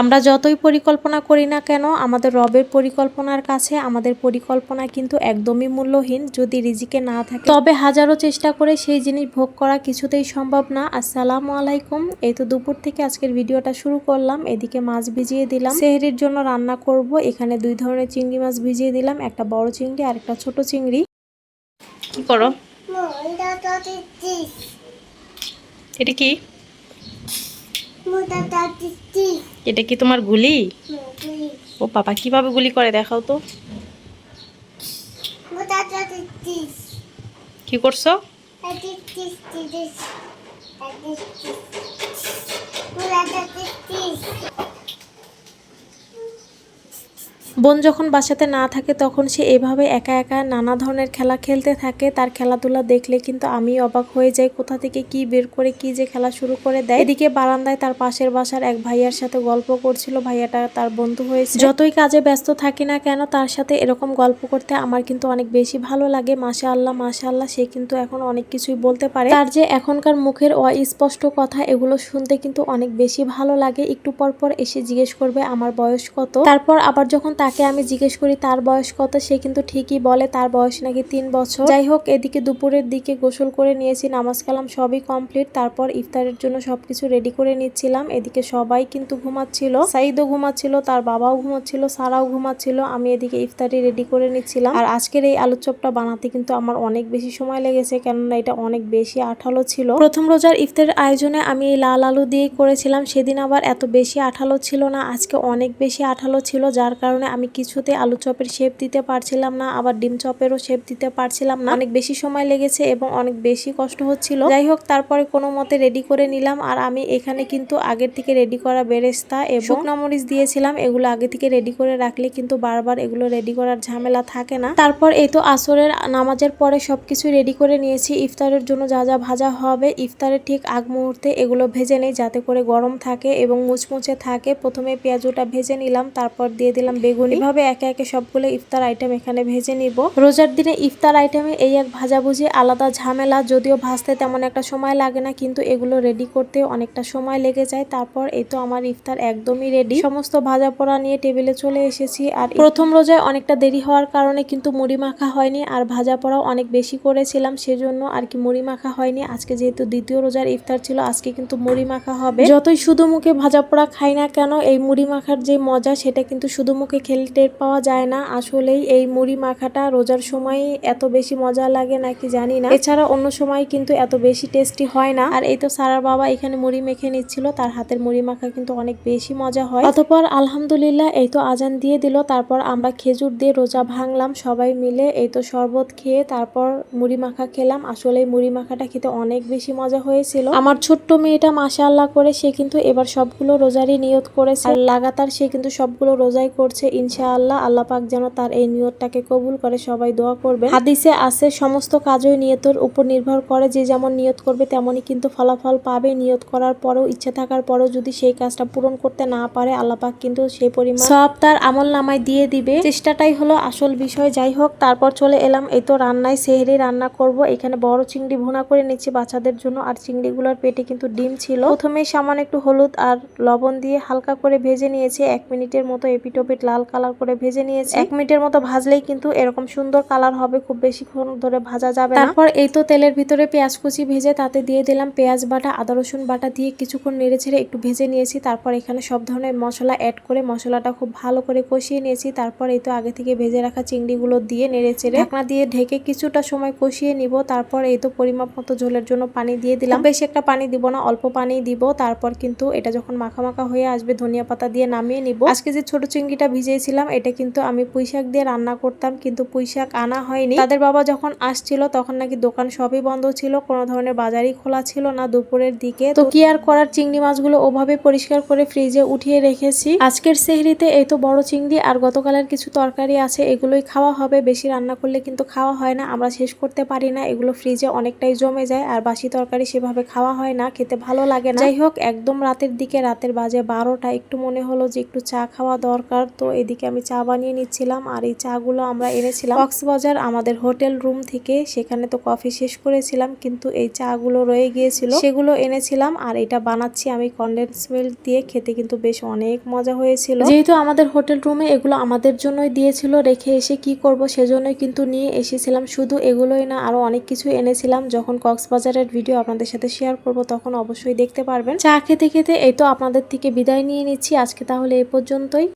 আমরা যতই পরিকল্পনা করি না কেন আমাদের রবের পরিকল্পনার কাছে আমাদের পরিকল্পনা কিন্তু একদমই মূল্যহীন যদি রিজিকে না থাকে। তবে হাজারো চেষ্টা করে সেই জিনিস ভোগ করা কিছুতেই সম্ভব না। আসসালামু আলাইকুম। এই তো দুপুর থেকে আজকের ভিডিওটা শুরু করলাম। এদিকে মাছ ভিজিয়ে দিলাম। সেহরির জন্য রান্না করব। এখানে দুই ধরনের চিংড়ি মাছ ভিজিয়ে দিলাম। একটা বড় চিংড়ি আর একটা ছোট চিংড়ি। কি করো? এটা কি? এটা কি তোমার গুলি? ও পাপা কীভাবে গুলি করে দেখাও তো। কি করছ? বোন যখন বাসাতে না থাকে তখন সে এভাবে একা একা নানা ধরনের খেলা খেলতে থাকে, তার খেলাধুলা দেখলে কিন্তু আমি অবাক হয়ে যাই কোথা থেকে কি বের করে কি যে খেলা শুরু করে দেয়। এদিকে বারান্দায় তার পাশের বাসার এক ভাইয়ার সাথে গল্প করছিল, ভাইয়াটা তার বন্ধু হয়েছে। যতই কাজে ব্যস্ত থাকি না কেন, তার সাথে এরকম গল্প করতে আমার কিন্তু অনেক বেশি ভালো লাগে। মাসা আল্লাহ মাসা আল্লাহ সে কিন্তু এখন অনেক কিছুই বলতে পারে। তার যে এখনকার মুখের অস্পষ্ট কথা, এগুলো শুনতে কিন্তু অনেক বেশি ভালো লাগে। একটু পর পর এসে জিজ্ঞেস করবে, আমার বয়স কত? তারপর আবার যখন তাকে আমি জিজ্ঞেস করি, তার বয়স কত? সে কিন্তু ঠিকই বলে, তার বয়স নাকি তিন বছর। যাই হোক, এদিকে দুপুরের দিকে গোসল করে নিয়েছি, নামাজ কালাম সবই কমপ্লিট। তারপর ইফতারের জন্য সবকিছু রেডি করে নিচ্ছিলাম। এদিকে সবাই কিন্তু ঘুমাচ্ছিল সাইদও ঘুমাচ্ছিল, তার বাবাও ঘুমাচ্ছিল, সারাও ঘুমাচ্ছিল। আমি এদিকে ইফতারি রেডি করে নিচ্ছিলাম। আর আজকের এই আলুর চপটা বানাতে কিন্তু আমার অনেক বেশি সময় লেগেছে, কেননা এটা অনেক বেশি আঠালো ছিল। প্রথম রোজার ইফতারের আয়োজনে আমি এই লাল আলু দিয়ে করেছিলাম, সেদিন আবার এত বেশি আঠালো ছিল না, আজকে অনেক বেশি আঠালো ছিল, যার কারণে আমি কিছুতে আলু চপের শেপ দিতে পারছিলাম না, আবার ডিম চপেরও শেপ দিতে পারছিলাম না। অনেক বেশি সময় লেগেছে এবং অনেক বেশি কষ্ট হচ্ছিল। যাই হোক, তারপরে কোনো মতে রেডি করে নিলাম আর আমি এখানে কিন্তু আগের থেকে রেডি করা বেরেস্তা এবং শুকনো মরিচ দিয়েছিলাম। এগুলো আগে থেকে রেডি করে রাখলে কিন্তু বারবার এগুলো রেডি করার ঝামেলা থাকে না। তারপর এই তো আসরের নামাজের পরে সবকিছু রেডি করে নিয়েছি। ইফতারের জন্য যা যা ভাজা হবে, ইফতারের ঠিক আগ মুহূর্তে এগুলো ভেজে নেই, যাতে করে গরম থাকে এবং মুচমুচে থাকে। প্রথমে পেঁয়াজুটা ভেজে নিলাম, তারপর দিয়ে দিলাম বেগুন এভাবে একে একে সবগুলো ইফতার আইটেম এখানে ভেজে নিব। রোজার দিনে ইফতার আইটেমে এই এক ভাজাভুজি, আলাদা ঝামেলা, যদিও ভাজতে তেমন একটা সময় লাগে না, কিন্তু এগুলো রেডি করতে অনেকটা সময় লেগে যায়। তারপর এই তো আমার ইফতার একদমই রেডি সমস্ত ভাজা পোড়া নিয়ে টেবিলে চলে এসেছি। আর প্রথম রোজায় অনেকটা দেরি হওয়ার কারণে কিন্তু মুড়ি মাখা হয়নি, আর ভাজা পোড়াও অনেক বেশি করেছিলাম, সেজন্য আর কি মুড়ি মাখা হয়নি। আজকে যেহেতু দ্বিতীয় রোজার ইফতার ছিল, আজকে কিন্তু মুড়ি মাখা হবে। যতই শুধু মুখে ভাজা পোড়া খাই না কেন, এই মুড়ি মাখার যে মজা, সেটা কিন্তু শুধু মুখে খেলে টের পাওয়া যায় না। আসলেই এই মুড়ি মাখাটা রোজার সময় এত বেশি মজা লাগে নাকি জানি না। এছাড়া অন্য সময় কিন্তু এত বেশি টেস্টি হয় না। আর এই তো সারার বাবা এখানে মুড়ি মেখে নিচ্ছিল, তার হাতের মুড়ি মাখা কিন্তু অনেক বেশি মজা হয়। অতপর আলহামদুলিল্লাহ এই তো আজান দিয়ে দিল, তারপর আমরা খেজুর দিয়ে রোজা ভাঙলাম সবাই মিলে। এই তো শরবত খেয়ে তারপর মুড়ি মাখা খেলাম। আসলে মুড়ি মাখাটা খেতে অনেক বেশি মজা হয়েছিল। আমার ছোট্ট মেয়েটা মাশাআল্লাহ করে, সে কিন্তু এবার সবগুলো রোজারই নিয়ত করেছে। আর লাগাতার সে কিন্তু সবগুলো রোজাই করছে। ইনশাআল্লাহ আল্লাহ পাক যেন তার এই নিয়তটাকে কবুল করে, সবাই দোয়া করবে হাদিসে আছে, সমস্ত কাজই নিয়তের উপর নির্ভর করে, যে যেমন নিয়ত করবে তেমনই কিন্তু ফলাফল পাবে। নিয়ত করার পরেও, ইচ্ছে থাকার পরেও যদি সেই কাজটা পূরণ করতে না পারে, আল্লাহ পাক কিন্তু সেই পরিমাণ সব তার আমল নামায় দিয়ে দিবে। চেষ্টাটাই হলো আসল বিষয়। যাই হোক, তারপর চলে এলাম, এই তো রান্নায় সেহরি রান্না করব। এখানে বড় চিংড়ি ভুনা করে নিচ্ছি বাচ্চাদের জন্য, আর চিংড়িগুলোর পেটে কিন্তু ডিম ছিল। প্রথমেই সামান্য একটু হলুদ আর লবণ দিয়ে হালকা করে ভেজে নিয়েছি। এক মিনিটের মতো এপিটোপিট লাল কালার করে ভেজে নিয়েছি। এক মিনিটের মতো ভাজলেই কিন্তু এরকম সুন্দর কালার হবে খুব বেশিক্ষণ ধরে ভাজা যাবে তারপর এই তো তেলের ভিতরে পেঁয়াজ কুচি ভেজে তাতে দিয়ে দিলাম পেঁয়াজ বাটা আদা রসুন বাটা দিয়ে কিছুক্ষণ নেড়ে ছেড়ে একটু ভেজে নিয়েছি। তারপর এখানে সব ধরনের মশলা অ্যাড করে মশলাটা খুব ভালো করে কষিয়ে নিয়েছি। তারপর এই তো আগে থেকে ভেজে রাখা চিংড়িগুলো দিয়ে নেড়ে চেড়ে ঢাকনা দিয়ে ঢেকে কিছুটা সময় কষিয়ে নিব। তারপর এই তো পরিমাপ মতো ঝোলের জন্য পানি দিয়ে দিলাম। বেশি একটা পানি দিব না অল্প পানি দিব। তারপর কিন্তু এটা যখন মাখা মাখা হয়ে আসবে ধনিয়া পাতা দিয়ে নামিয়ে নিব। আজকে যে ছোট চিংড়িটা ভিজিয়েছিলাম এটা কিন্তু আমি পুঁই শাক দিয়ে রান্না করতাম, কিন্তু পুঁইশাক আনা হয়নি। তাদের বাবা যখন আসছিল, তখন নাকি দোকান সবই বন্ধ ছিল, কোনো ধরনের বাজারই খোলা ছিল না দুপুরের দিকে। তো কি আর করার, চিংড়ি মাছগুলো ওভাবে পরিষ্কার করে ফ্রিজে উঠিয়ে রেখেছি। আজকের সেহরিতে এই তো বড় চিংড়ি, আর গতকালের কিছু তরকারি আছে, এগুলোই খাওয়া হবে। বেশি রান্না করলে কিন্তু খাওয়া হয় না, আমরা শেষ করতে পারি না, এগুলো ফ্রিজে অনেকটাই জমে যায়, আর বাসি তরকারি সেভাবে খাওয়া হয় না, খেতে ভালো লাগে না। যাই হোক, একদম রাতের দিকে, রাতের বাজে বারোটা, একটু মনে হলো যে একটু চা খাওয়া দরকার, তো এই এদিকে আমি চা বানিয়ে নিচ্ছিলাম আর এই চাগুলো আমরা এনেছিলাম। কক্সবাজার আমাদের হোটেল রুম থেকে সেখানে তো কফি শেষ করেছিলাম কিন্তু এই চাগুলো রয়ে গিয়েছিল। সেগুলো এনেছিলাম আর এটা বানাচ্ছি আমি কন্ডেন্স মিল্ক দিয়ে খেতে কিন্তু বেশ অনেক মজা হয়েছিল। যেহেতু আমাদের হোটেল রুমে এগুলো আমাদের জন্যই দিয়েছিল রেখে এসে কি করব সেজন্যই কিন্তু নিয়ে এসেছিলাম। শুধু এগুলোই না আরও অনেক কিছু এনেছিলাম। যখন কক্সবাজারের ভিডিও আপনাদের সাথে শেয়ার করব তখন অবশ্যই দেখতে পারবেন। চা খেতে খেতে এই তো আপনাদের থেকে বিদায় নিয়ে নিচ্ছি। আজকে তাহলে এই পর্যন্তই।